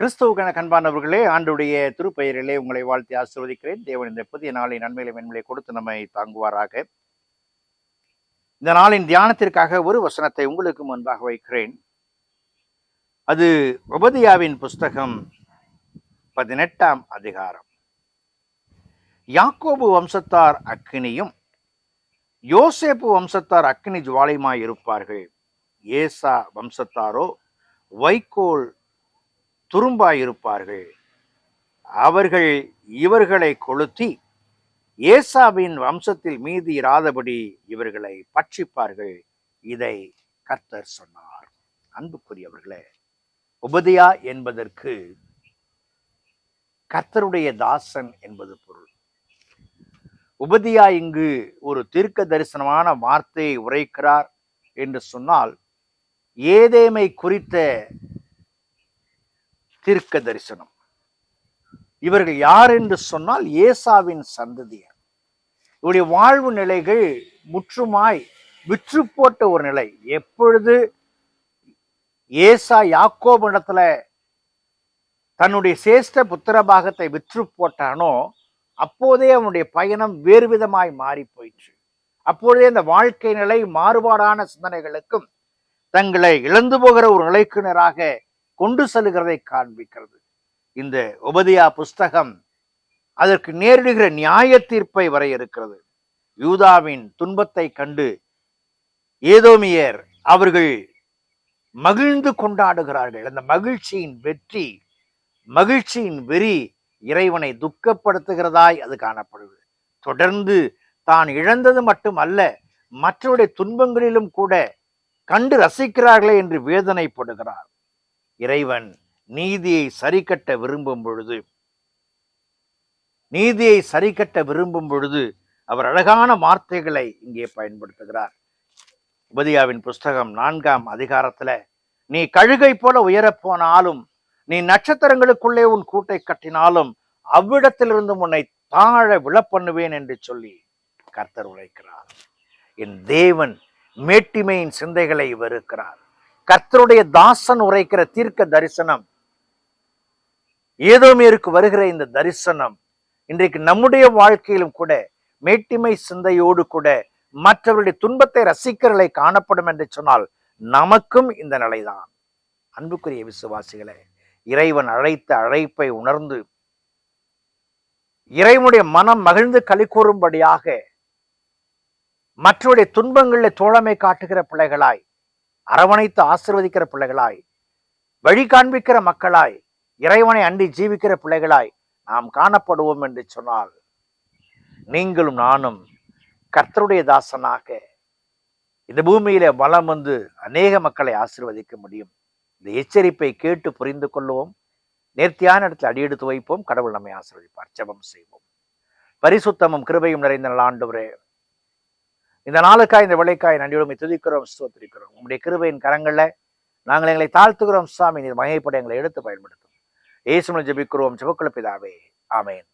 கிறிஸ்துவுக்கான கண்பானவர்களே ஆண்டுடைய திருப்பெயரிலே உங்களை வாழ்த்தி ஆசிர்வதிக்கிறேன். தேவன் இந்த புதிய நாளை நன்மையில மென்மையை கொடுத்து நம்மை தாங்குவாராக. இந்த நாளின் தியானத்திற்காக ஒரு வசனத்தை உங்களுக்கு முன்பாக வைக்கிறேன். அது உபதியாவின் புஸ்தகம் பதினெட்டாம் அதிகாரம். யாக்கோபு வம்சத்தார் அக்கினியும் யோசேப்பு வம்சத்தார் அக்கினி ஜுவாலையுமாய் இருப்பார்கள் ஏசா வம்சத்தாரோ வைக்கோல் துரும்பாயிருப்பார்கள். அவர்கள் இவர்களை கொளுத்தி ஏசாவின் வம்சத்தில் மீதி இராதபடி இவர்களை பட்சிப்பார்கள். இதை கர்த்தர் சொன்னார். அன்புக்குரியவர்களே உபதியா என்பதற்கு கர்த்தருடைய தாசன் என்பது பொருள். உபதியா இங்கு ஒரு தீர்க்க தரிசனமான வார்த்தையை உரைக்கிறார் என்று சொன்னால் ஏதேமை குறித்த தீர்க்க தரிசனம். இவர்கள் யார் என்று சொன்னால் ஏசாவின் சந்ததியர். இவருடைய வாழ்வு நிலைகள் முற்றுமாய் விற்று போட்ட ஒரு நிலை. எப்பொழுது ஏசா யாக்கோபிடத்துல தன்னுடைய சேஷ்ட புத்திர பாகத்தை விற்று போட்டானோ அப்போதே அவனுடைய பயணம் வேறு விதமாய் மாறி போயிற்று. அப்பொழுதே இந்த வாழ்க்கை நிலை மாறுபாடான சிந்தனைகளுக்கும் தங்களை இழந்து போகிற ஒரு நிலைக்குனராக கொண்டு செல்கிறதை காண்பிக்கிறது. இந்த உபதியா புஸ்தகம் அதற்கு நேரிடுகிற நியாய தீர்ப்பை வரையறுக்கிறது. யூதாவின் துன்பத்தை கண்டு ஏதோமியர் அவர்கள் மகிழ்ந்து கொண்டாடுகிறார்கள். அந்த மகிழ்ச்சியின் வெற்றி மகிழ்ச்சியின் வெறி இறைவனை துக்கப்படுத்துகிறதாய் அது காணப்படுது தொடர்ந்து தான் இழந்தது மட்டுமல்ல மற்றவருடைய துன்பங்களிலும் கூட கண்டு ரசிக்கிறார்களே என்று வேதனைப்படுகிறார். இறைவன் நீதியை சரிக்கட்ட விரும்பும் பொழுது நீதியை சரிக்கட்ட விரும்பும் பொழுது அவர் அழகான வார்த்தைகளை இங்கே பயன்படுத்துகிறார். உபதியாவின் புஸ்தகம் நான்காம் அதிகாரத்துல நீ கழுகை போல உயரப்போனாலும் நீ நட்சத்திரங்களுக்குள்ளே உன் கூட்டை கட்டினாலும் அவ்விடத்திலிருந்து உன்னை தாழ விழப்பண்ணுவேன் என்று சொல்லி கர்த்தர் உழைக்கிறார் என் தேவன் மேட்டிமையின் சிந்தைகளை வெறுக்கிறார். கர்த்தருடைய தாசன் உரைக்கிற தீர்க்க தரிசனம். ஏதோமேருக்கு வருகிற இந்த தரிசனம் இன்றைக்கு நம்முடைய வாழ்க்கையிலும் கூட மேட்டிமை சிந்தையோடு கூட மற்றவருடைய துன்பத்தை ரசிக்கிறலை காணப்படும் என்று சொன்னால் நமக்கும் இந்த நிலைதான். அன்புக்குரிய விசுவாசிகளை இறைவன் அழைத்த அழைப்பை உணர்ந்து இறைவனுடைய மனம் மகிழ்ந்து களி கூறும்படியாக மற்றவருடைய துன்பங்களில் தோழமை காட்டுகிற பிள்ளைகளாய் அரவணைத்து ஆசிர்வதிக்கிற பிள்ளைகளாய் வழி காண்பிக்கிற மக்களாய் இறைவனை அண்டி ஜீவிக்கிற பிள்ளைகளாய் நாம் காணப்படுவோம் என்று சொன்னால் நீங்களும் நானும் கர்த்தருடைய தாசனாக இந்த பூமியில வளம் வந்து அநேக மக்களை ஆசிர்வதிக்க முடியும். இந்த எச்சரிப்பை கேட்டு புரிந்து கொள்வோம். நேர்த்தியான இடத்தில் அடியெடுத்து வைப்போம். கடவுள் நம்மை ஆசிர்வதிப்பார். ஜெபம் செய்வோம். பரிசுத்தமும் கிருபையும் நிறைந்த நல்ல ஆண்டவரே. இந்த நாளுக்காய் இந்த விளைக்காய் நன்றியோடு துதிக்கிறோம் ஸ்தோத்திரிக்கிறோம். உங்களுடைய கிருபையின் கரங்களில் நாங்கள் எங்களை தாழ்த்துகிறோம் சாமி நீர் மகைப்பட எங்களை எடுத்து பயன்படுத்தும். ஏசுமலை ஜபிக்கிறோம் ஜெபக்குள்ள பிதாவே. ஆமேன்.